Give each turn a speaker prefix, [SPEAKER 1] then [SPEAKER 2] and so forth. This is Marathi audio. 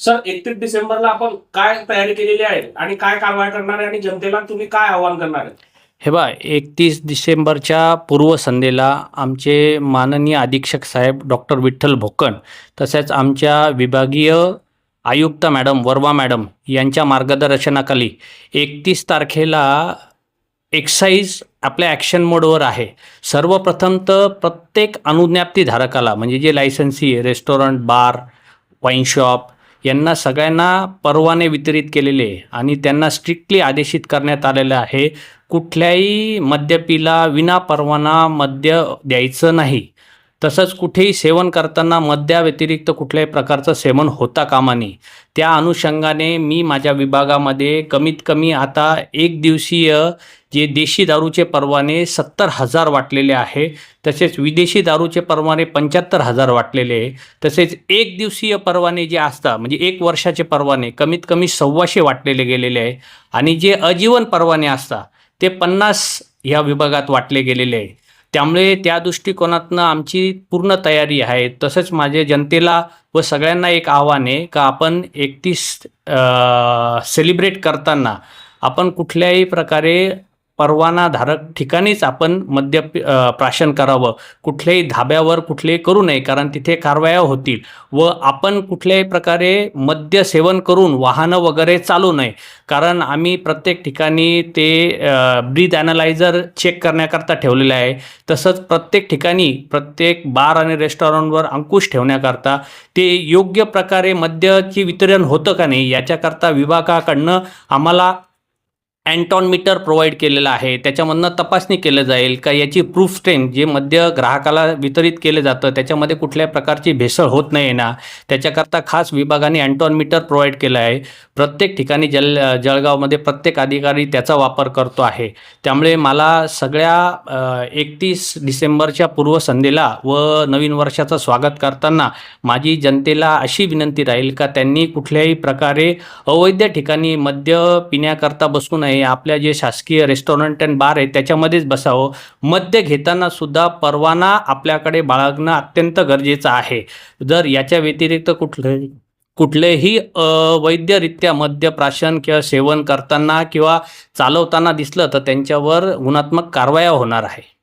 [SPEAKER 1] सर एकतीस डिसेंबरला आपण काय तयारी केलेली आहे आणि काय कारवाई करणार आहे आणि जनतेला तुम्ही काय आव्हान करणार आहे?
[SPEAKER 2] हे बा एकतीस डिसेंबरच्या पूर्वसंध्येला आमचे माननीय अधीक्षक साहेब डॉक्टर विठ्ठल भोकन तसेच आमच्या विभागीय आयुक्त मॅडम वर्मा मॅडम यांच्या मार्गदर्शनाखाली एकतीस तारखेला एक्साईज आपल्या ॲक्शन मोडवर आहे. सर्वप्रथम तर प्रत्येक अनुज्ञाप्तीधारकाला म्हणजे जे licensee restaurant bar wine shop यांना सगळ्यांना परवाने वितरित केलेले आहे आणि त्यांना स्ट्रिक्टली आदेशित करण्यात आलेलं आहे. कुठल्याही मद्यपीला विना परवाना मद्य द्यायचं नाही. तसंच कुठेही सेवन करताना मद्याव्यतिरिक्त कुठल्याही प्रकारचं सेवन होता कामा नये. त्या अनुषंगाने मी माझ्या विभागामध्ये कमीत कमी आता एक दिवसीय जे देशी दारूचे परवाने सत्तर हजार वाटलेले आहे तसेच विदेशी दारूचे परवाने पंच्याहत्तर हजार वाटलेले आहे तसेच एक दिवसीय परवाने जे असतात म्हणजे एक वर्षाचे परवाने कमीत कमी सव्वाशे वाटलेले गेलेले आहे आणि जे अजीवन परवाने असतात ते पन्नास ह्या विभागात वाटले गेलेले आहे. त्यामुळे त्या दृष्टिकोनातनं आमची पूर्ण तयारी आहे. तसंच माझे जनतेला व सगळ्यांना एक आव्हान आहे का आपण एकतीस सेलिब्रेट करताना आपण कुठल्याही प्रकारे परवानाधारक ठिकाणीच आपण मद्य प्राशन करावं. कुठल्याही धाब्यावर कुठलेही करू नये कारण तिथे कारवाया होतील. व आपण कुठल्याही प्रकारे मद्य सेवन करून वाहनं वगैरे चालू नये. कारण आम्ही प्रत्येक ठिकाणी ते ब्रीथ ॲनालायझर चेक करण्याकरता ठेवलेलं आहे. तसंच प्रत्येक ठिकाणी प्रत्येक बार आणि रेस्टॉरंटवर अंकुश ठेवण्याकरता ते योग्य प्रकारे मद्यची वितरण होतं का नाही याच्याकरता विभागाकडनं आम्हाला अँटॉन मीटर प्रोव्हाइड केलेलं आहे. त्याच्यामधनं तपासणी केलं जाईल का? याची प्रूफ स्ट्रेंथ जे मद्य ग्राहकाला वितरित केलं जातं त्याच्यामध्ये कुठल्याही प्रकारची भेसळ होत नाही ना? त्याच्याकरता खास विभागाने अँटॉन मीटर प्रोव्हाइड केलं आहे. प्रत्येक ठिकाणी जल जळगावमध्ये प्रत्येक अधिकारी त्याचा वापर करतो आहे. त्यामुळे मला सगळ्या एकतीस डिसेंबरच्या पूर्वसंध्येला व नवीन वर्षाचं स्वागत करताना माझी जनतेला अशी विनंती राहील का त्यांनी कुठल्याही प्रकारे अवैध ठिकाणी मद्य पिण्याकरता बसू नये आपल्या जे शासकीय रेस्टॉरंट अँड बार आहेत त्याच्यामध्येच बसावं. मद्य घेताना सुद्धा परवाना आपल्याकडे बाळगणं अत्यंत गरजेचं आहे. जर याच्या व्यतिरिक्त कुठले कुठलेही अवैधरित्या मद्यप्राशन किंवा सेवन करताना किंवा चालवताना दिसलं तर त्यांच्यावर गुणात्मक कारवाया होणार आहे.